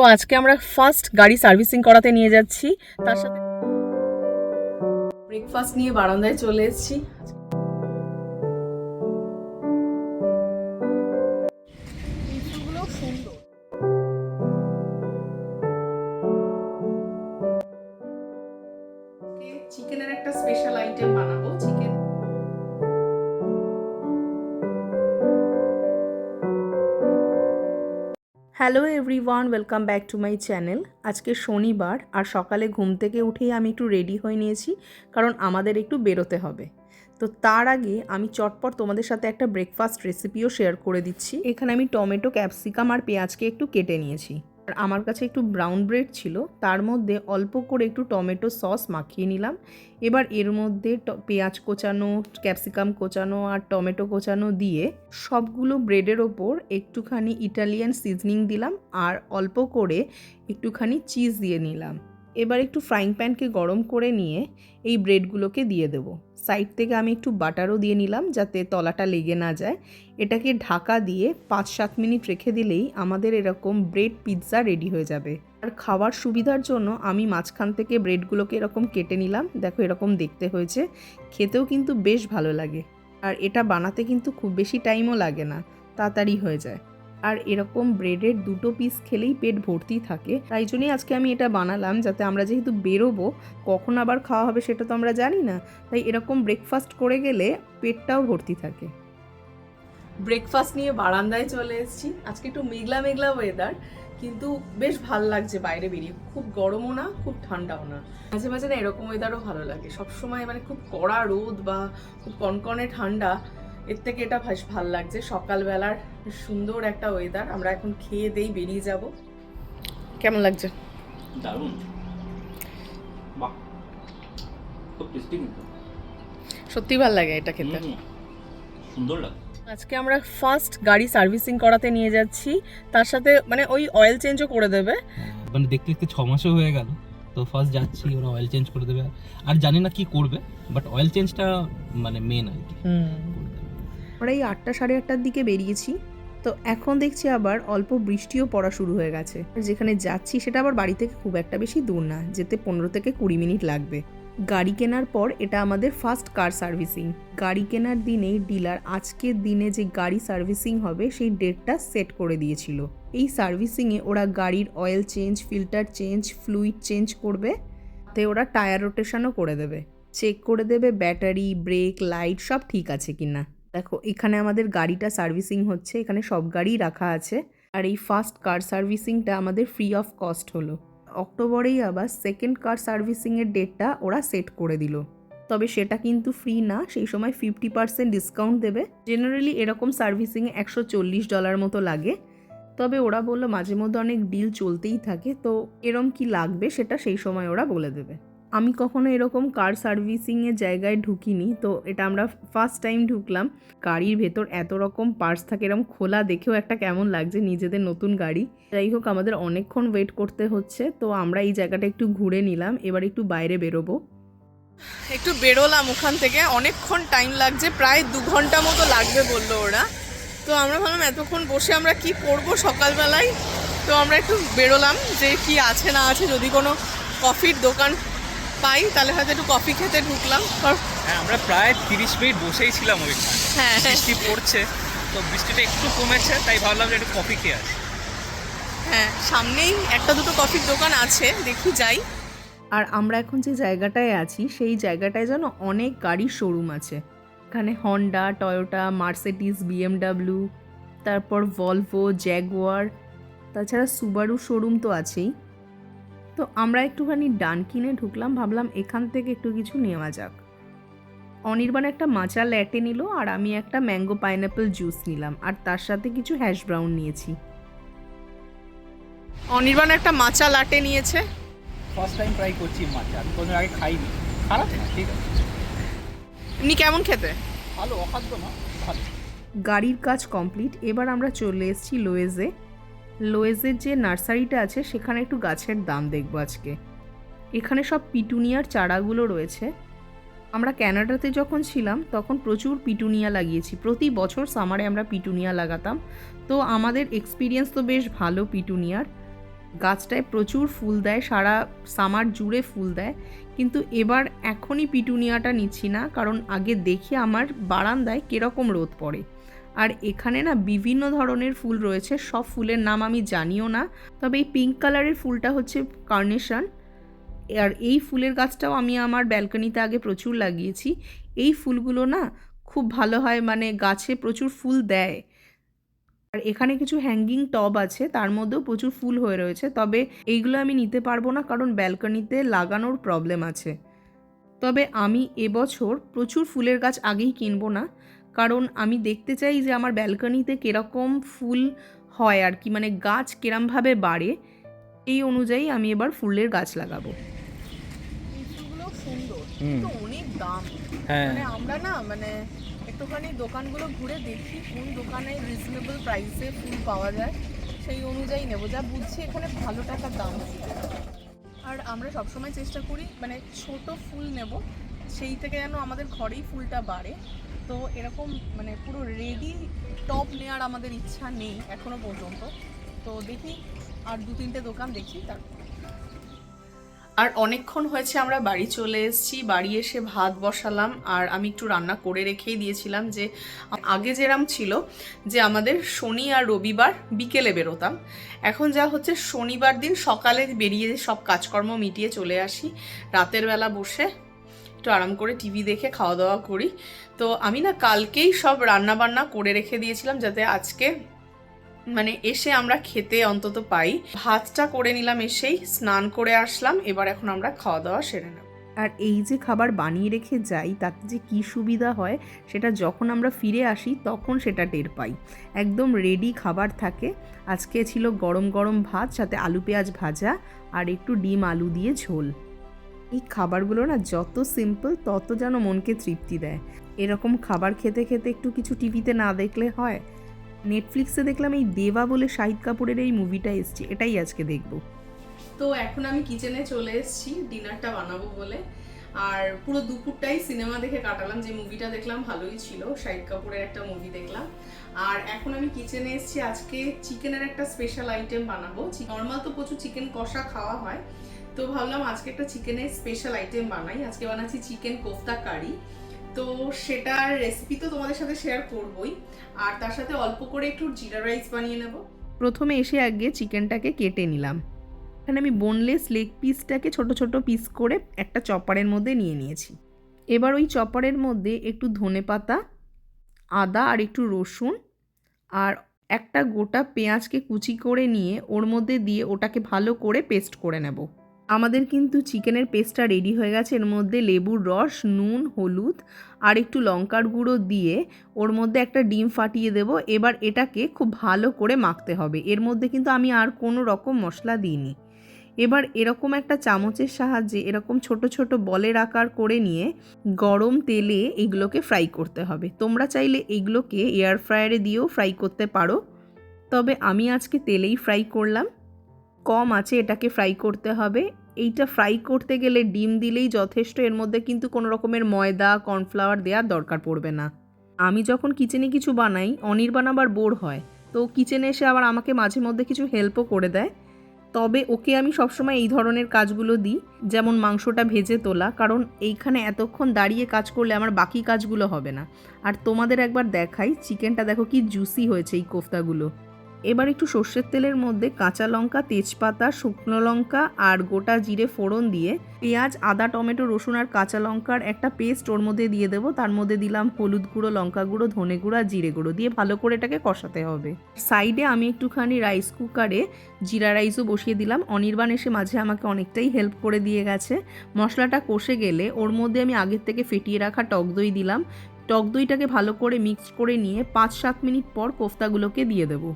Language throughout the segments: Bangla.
তো আজকে আমরা ফার্স্ট গাড়ি সার্ভিসিং করাতে নিয়ে যাচ্ছি। তার সাথে ব্রেকফাস্ট নিয়ে বারান্দায় চলে এসেছি। চিকেনের একটা স্পেশাল আইটেম বানাবো। Chicken hello everyone welcome back to my channel আজকে শনিবার আর সকালে ঘুম থেকে উঠেই আমি একটু রেডি হয়ে নিয়েছি, কারণ আমাদের একটু বেরোতে হবে। তো তার আগে আমি চটপট তোমাদের সাথে একটা ব্রেকফাস্ট রেসিপিও শেয়ার করে দিচ্ছি। এখানে আমি টমেটো ক্যাপসিকাম আর পেঁয়াজকে একটু কেটে নিয়েছি। আর আমার কাছে একটু ব্রাউন ব্রেড ছিল, তার মধ্যে অল্প করে একটু টমেটো সস মাখিয়ে নিলাম। এবার এর মধ্যে পেঁয়াজ কোচানো ক্যাপসিকাম কোচানো আর টমেটো কোচানো দিয়ে সবগুলো ব্রেডের ওপর একটুখানি ইটালিয়ান সিজনিং দিলাম আর অল্প করে একটুখানি চিজ দিয়ে নিলাম। এবার একটু ফ্রাইং প্যানকে গরম করে নিয়ে এই ব্রেডগুলোকে দিয়ে দেবো। সাইড থেকে আমি একটু বাটারও দিয়ে নিলাম যাতে তলাটা লেগে না যায়। এটাকে ঢাকা দিয়ে পাঁচ সাত মিনিট রেখে দিলেই আমাদের এরকম ব্রেড পিৎজা রেডি হয়ে যাবে। আর খাওয়ার সুবিধার জন্য আমি মাঝখান থেকে ব্রেডগুলোকে এরকম কেটে নিলাম। দেখো এরকম দেখতে হয়েছে। খেতেও কিন্তু বেশ ভালো লাগে। আর এটা বানাতে কিন্তু খুব বেশি টাইমও লাগে না। তাড়াতাড়ি হয়ে যায়। আর এরকম ব্রেডের দুটো পিস খেলেই পেট ভর্তি থাকে। তাই জন্যই আজকে আমি এটা বানালাম যাতে আমরা যেহেতু বেরোবো, কখন আবার খাওয়া হবে সেটা তো আমরা জানি না। তাই এরকম ব্রেকফাস্ট করে গেলে পেটটাও ভর্তি থাকে। ব্রেকফাস্ট নিয়ে বারান্দায় চলে এসেছি। আজকে একটু মেঘলা মেঘলা ওয়েদার কিন্তু বেশ ভালো লাগছে বাইরে বেরিয়ে। খুব গরমও না, খুব ঠান্ডাও না। মাঝে মাঝে না এরকম ওয়েদারও ভালো লাগে। সবসময় মানে খুব কড়া রোদ বা খুব কনকনে ঠান্ডা এর থেকে এটা বেশ ভালো লাগছে। সকালবেলার সুন্দর একটা ওয়েদার আমরা এখন খেয়ে দেই বেরিয়ে যাব। কেমন লাগছে? দারুণ। বাহ। খুব টেস্টি কিন্তু। সত্যি ভালো লাগে এটা খেতে। সুন্দর লাগে। আজকে আমরা ফার্স্ট গাড়ি সার্ভিসিং করাতে নিয়ে যাচ্ছি। তার সাথে মানে ওই অয়েল চেঞ্জও করে দেবে। মানে দেখতে দেখতে ছ মাসও হয়ে গেল। তো ফার্স্ট যাচ্ছি ওরা অয়েল চেঞ্জ করে দেবে। আর জানি না কি করবে বাট অয়েল চেঞ্জটা মানে মেন আর কি। আমরা এই আটটা সাড়ে আটটার দিকে বেরিয়েছি। তো এখন দেখছি আবার অল্প বৃষ্টিও পড়া শুরু হয়ে গেছে। যেখানে যাচ্ছি সেটা আবার বাড়ি থেকে খুব একটা বেশি দূর না, যেতে পনেরো থেকে কুড়ি মিনিট লাগবে। গাড়ি কেনার পর এটা আমাদের ফার্স্ট কার সার্ভিসিং। গাড়ি কেনার দিনেই ডিলার আজকের দিনে যে গাড়ি সার্ভিসিং হবে সেই ডেটটা সেট করে দিয়েছিল। এই সার্ভিসিংয়ে ওরা গাড়ির oil change, filter change, fluid change করবে। তে ওরা টায়ার রোটেশনও করে দেবে। চেক করে দেবে ব্যাটারি, ব্রেক, লাইট সব ঠিক আছে কিনা। দেখো, এখানে আমাদের গাড়িটা সার্ভিসিং হচ্ছে, এখানে সব গাড়ি রাখা আছে। আর এই ফার্স্ট কার সার্ভিসিংটা আমাদের ফ্রি অফ কস্ট হলো। অক্টোবরেই আবার সেকেন্ড কার সার্ভিসিংয়ের ডেটটা ওরা সেট করে দিল। তবে সেটা কিন্তু ফ্রি না, সেই সময় ফিফটি পার্সেন্ট ডিসকাউন্ট দেবে। জেনারেলি এরকম সার্ভিসিংয়ে একশো চল্লিশ ডলার মতো লাগে। তবে ওরা বলল মাঝে মধ্যে অনেক ডিল চলতেই থাকে, তো এরম কি লাগবে সেটা সেই সময় ওরা বলে দেবে। আমি কখনো এরকম কার সার্ভিসিংয়ের জায়গায় ঢুকিনি, তো এটা আমরা ফার্স্ট টাইম ঢুকলাম। গাড়ির ভেতর এত রকম পার্টস থাকে, এরকম খোলা দেখেও একটা কেমন লাগছে নিজেদের নতুন গাড়ি। যাই হোক, আমাদের অনেকক্ষণ ওয়েট করতে হচ্ছে, তো আমরা এই জায়গাটা একটু ঘুরে নিলাম, এবার একটু বাইরে বেরোবো। একটু বেরোলাম ওখান থেকে, অনেকক্ষণ টাইম লাগছে, প্রায় দু ঘণ্টা মতো লাগবে বলল ওরা। তো আমরা ভাবলাম এতক্ষণ বসে আমরা কি করব সকালবেলায়? তো আমরা একটু বেরোলাম, যে কি আছে না আছে, যদি কোনো কফির দোকান পাই তাহলে হয়তো একটু কফি খেতে ঢুকলাম। হ্যাঁ আমরা প্রায় তিরিশ মিনিট বসেই ছিলাম ওইখানে। হ্যাঁ। হ্যাঁ বৃষ্টি পড়ছে তো বৃষ্টিটা একটু কমেছে তাই ভাবলাম যে একটু কফি খেয়ে আসি। হ্যাঁ সামনেই একটা দুটো কফির দোকান আছে দেখি যাই। আর আমরা এখন যে জায়গাটায় আছি সেই জায়গাটায় যেন অনেক গাড়ির শোরুম আছে। এখানে হন্ডা টয়োটা মার্সেডিস বিএমডাব্লিউ তারপর ভলভো জ্যাগুয়ার তাছাড়া সুবারু শোরুম তো আছেই। তো আমরা একটুখানি ডান কিনে ঢুকলাম ভাবলাম এখান থেকে একটু কিছু নেওয়া যাক। অনির্বাণ একটা মাচা ল্যাটে নিল আর আমি একটা ম্যাঙ্গো পাইনাপেল জুস নিলাম আর তার সাথে কিছু হ্যাশ ব্রাউন নিয়েছি। অনির্বাণ একটা মাচা লাটে নিয়েছে। ফার্স্ট টাইম ট্রাই করছি আমি কোনো আগে খাইনি। খারাপ না ঠিক আছে। এমনি কেমন খেতে? ভালো অখাদ্য না ভালো। গাড়ির কাজ কমপ্লিট এবার আমরা চলে এসেছি লোয়েজে। লোয়েজের যে নার্সারিটা আছে, সেখানে একটু গাছের দাম দেখব আজকে। এখানে সব পিটুনিয়ার চারাগুলো রয়েছে। আমরা ক্যানাডাতে যখন ছিলাম, তখন প্রচুর পিটুনিয়া লাগিয়েছি। প্রতি বছর সামারে আমরা পিটুনিয়া লাগাতাম। তো আমাদের এক্সপিরিয়েন্স তো বেশ ভালো পিটুনিয়ার। গাছটায় প্রচুর ফুল দেয়, সারা সামার জুড়ে ফুল দেয়। কিন্তু এবার এখনই পিটুনিয়াটা নিচ্ছি না, কারণ আগে দেখি আমার বারান্দায় কীরকম রোদ পড়ে। আর এখানে না বিভিন্ন ধরনের ফুল রয়েছে। সব ফুলের নাম আমি জানিও না, তবে এই পিঙ্ক কালারের ফুলটা হচ্ছে কার্নেশন আর এই ফুলের গাছটাও আমি আমার ব্যালকনিতে আগে প্রচুর লাগিয়েছি। এই ফুলগুলো না খুব ভালো হয় মানে গাছে প্রচুর ফুল দেয়। আর এখানে কিছু হ্যাঙ্গিং টব আছে, তার মধ্যেও প্রচুর ফুল হয়ে রয়েছে, তবে এইগুলো আমি নিতে পারব না, কারণ ব্যালকনিতে লাগানোর প্রবলেম আছে। তবে আমি এবছর প্রচুর ফুলের গাছ আগেই কিনবো না কারণ আমি দেখতে চাই যে আমার ব্যালকনিতে কীরকম ফুল হয় আর কি মানে গাছ কিরমভাবে বাড়ে এই অনুযায়ী আমি এবার ফুলের গাছ লাগাবো। অনেক দাম। হ্যাঁ। মানে আমরা না মানে একটুখানি দোকানগুলো ঘুরে দেখি কোন দোকানে রিজনেবল প্রাইসে ফুল পাওয়া যায় সেই অনুযায়ী নেব। যা বুঝছি এখানে ভালো টাকার দাম আর আমরা সবসময় চেষ্টা করি মানে ছোট ফুল নেব সেই থেকে যেন আমাদের ঘরেই ফুলটা বাড়ে। তো এরকম মানে পুরো রেডি টপ নেওয়ার আমাদের ইচ্ছা নেই এখনও পর্যন্ত। তো দেখি আর দু তিনটে দোকান দেখি তারপর আর অনেকক্ষণ হয়েছে আমরা বাড়ি চলে এসেছি, বাড়ি এসে ভাত বসালাম, আর আমি একটু রান্না করে রেখেই দিয়েছিলাম যে, আগে যেরাম ছিল যে আমাদের শনি আর রবিবার বিকেলে বেরোতাম। এখন যা হচ্ছে শনিবার দিন সকালে বেরিয়ে সব কাজকর্ম মিটিয়ে চলে আসি, রাতের বেলা বসে একটু আরাম করে টিভি দেখে খাওয়া দাওয়া করি। তো আমি না কালকেই সব রান্না বান্না করে রেখে দিয়েছিলাম যাতে আজকে মানে এসে আমরা খেতে অন্তত পাই। ভাতটা করে নিলাম এসেই, স্নান করে আসলাম, এবার এখন আমরা খাওয়া দাওয়া সেরে নেব। আর এই যে খাবার বানিয়ে রেখে যাই, তাতে যে কী সুবিধা হয়, সেটা যখন আমরা ফিরে আসি, তখন সেটা টের পাই। একদম রেডি খাবার থাকে। আজকে ছিল গরম গরম ভাত, সাথে আলু পেঁয়াজ ভাজা আর একটু ডিম আলু দিয়ে ঝোল। এই খাবারগুলো না যত সিম্পল তত যেন মনকে তৃপ্তি দেয়। এরকম খাবার খেতে খেতে একটু কিছু টিভিতে না দেখলে হয়? নেটফ্লিক্সে দেখলাম এই দেবা বলে শাহিদ কাপুরের এই মুভিটা এসছে, এটাই আজকে দেখব। তো এখন আমি কিচেনে চলে এসেছি ডিনারটা বানাবো বলে। আর পুরো দুপুরটাই সিনেমা দেখে কাটালাম, যে মুভিটা দেখলাম ভালোই ছিল, শাহিদ কাপুরের একটা মুভি দেখলাম। আর এখন আমি কিচেনে এসেছি, আজকে চিকেনের একটা স্পেশাল আইটেম বানাবো। নর্মাল তো প্রচুর চিকেন কষা খাওয়া হয় তো ভাবলাম আজকে একটা চিকেনের স্পেশাল আইটেম বানাই। আজকে বানাচ্ছি চিকেন কোফতা কারি তো সেটার রেসিপি তো তোমাদের সাথে শেয়ার করবই। আর তার সাথে অল্প করে একটু জিরা রাইস বানিয়ে নেব। প্রথমে এসে আগে চিকেনটাকে কেটে নিলাম। এখানে আমি বোনলেস লেগ পিসটাকে ছোট ছোট পিস করে একটা চপারের মধ্যে নিয়ে নিয়েছি। এবার ওই চপারের মধ্যে একটু ধনে পাতা, আদা আর একটু রসুন আর একটা গোটা পেঁয়াজকে কুচি করে নিয়ে ওর মধ্যে দিয়ে ওটাকে ভালো করে পেস্ট করে নেব। আমাদের কিন্তু চিকেনের পেস্টটা রেডি হয়ে গেছে। এর মধ্যে লেবুর রস, নুন, হলুদ আর একটু লঙ্কার গুঁড়ো দিয়ে ওর মধ্যে একটা ডিম ফাটিয়ে দেব। এবার এটাকে খুব ভালো করে মাখতে হবে। এর মধ্যে কিন্তু আমি আর কোনো রকম মশলা দিইনি। এবার এরকম একটা চামচের সাহায্যে এরকম ছোট ছোট বলের আকার করে নিয়ে গরম তেলে এগুলোকে ফ্রাই করতে হবে। তোমরা চাইলে এগুলোকে এয়ার ফ্রায়ারে দিয়েও ফ্রাই করতে পারো। তবে আমি আজকে তেলেই ফ্রাই করলাম। কম আছে, এটাকে ফ্রাই করতে হবে। এইটা ফ্রাই করতে গেলে ডিম দিলেই যথেষ্ট, এর মধ্যে কিন্তু কোনো রকমের ময়দা কর্নফ্লাওয়ার দেওয়ার দরকার পড়বে না। আমি যখন কিচেনে কিছু বানাই, অনির্বাণ আবার বোর হয়। তো কিচেনে এসে আবার আমাকে মাঝে মধ্যে কিছু হেল্পও করে দেয়। তবে ওকে আমি সবসময় এই ধরনের কাজগুলো দিই, যেমন মাংসটা ভেজে তোলা। কারণ এইখানে এতক্ষণ দাঁড়িয়ে কাজ করলে আমার বাকি কাজগুলো হবে না। আর তোমাদের একবার দেখাই, চিকেনটা দেখো কি জুসি হয়েছে এই কোফতাগুলো। এবার একটু সর্ষের তেলের মধ্যে কাঁচা লঙ্কা, তেজপাতা, শুকনো লঙ্কা আর গোটা জিরে ফোড়ন দিয়ে পেঁয়াজ, আদা, টমেটো, রসুন আর কাঁচা লঙ্কার একটা পেস্ট ওর মধ্যে দিয়ে দেবো। তার মধ্যে দিলাম হলুদ গুঁড়ো, লঙ্কা গুঁড়ো, ধনে গুঁড়ো আর জিরে গুঁড়ো দিয়ে ভালো করে এটাকে কষাতে হবে। সাইডে আমি একটুখানি রাইস কুকারে জিরা রাইসও বসিয়ে দিলাম। অনির্বাণ এসে মাঝে আমাকে অনেকটাই হেল্প করে দিয়ে গেছে। মশলাটা কষে গেলে ওর মধ্যে আমি আগের থেকে ফেটিয়ে রাখা টক দই দিলাম। টক দইটাকে ভালো করে মিক্স করে নিয়ে পাঁচ সাত মিনিট পর কোফতাগুলোকে দিয়ে দেবো।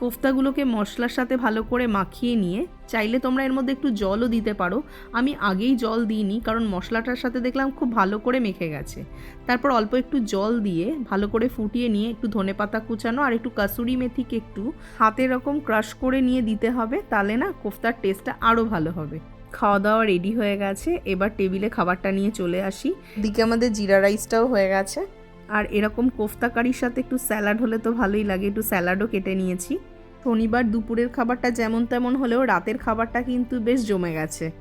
কোফতাগুলোকে মশলার সাথে ভালো করে মাখিয়ে নিয়ে, চাইলে তোমরা এর মধ্যে একটু জলও দিতে পারো। আমি আগেই জল দিইনি, কারণ মশলাটার সাথে দেখলাম খুব ভালো করে মেখে গেছে। তারপর অল্প একটু জল দিয়ে ভালো করে ফুটিয়ে নিয়ে একটু ধনে পাতা কুচানো আর একটু কাসুরি মেথিকে একটু হাতে এরকম ক্রাশ করে নিয়ে দিতে হবে, তাহলে না কোফতার টেস্টটা আরও ভালো হবে। খাওয়া দাওয়া রেডি হয়ে গেছে, এবার টেবিলে খাবারটা নিয়ে চলে আসি। দিকে আমাদের জিরা রাইসটাও হয়ে গেছে। আর এরকম কোফতা কারির সাথে একটু স্যালাড হলে তো ভালোই লাগে। একটু স্যালাডও কেটে নিয়েছি। শনিবার দুপুরের খাবারটা যেমন তেমন হলেও রাতের খাবারটা কিন্তু বেশ জমে গেছে।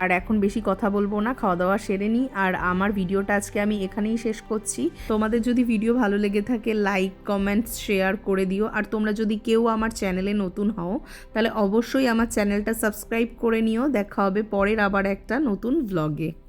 আর এখন বেশি কথা বলব না খাওয়া দাওয়া সেরে নিই। আর আমার ভিডিওটা আজকে আমি এখানেই শেষ করছি। তোমাদের যদি ভিডিও ভালো লেগে থাকে, লাইক কমেন্টস শেয়ার করে দিও। আর তোমরা যদি কেউ আমার চ্যানেলে নতুন হও, তাহলে অবশ্যই আমার চ্যানেলটা সাবস্ক্রাইব করে নিও। দেখা হবে পরের আবার একটা নতুন ভ্লগে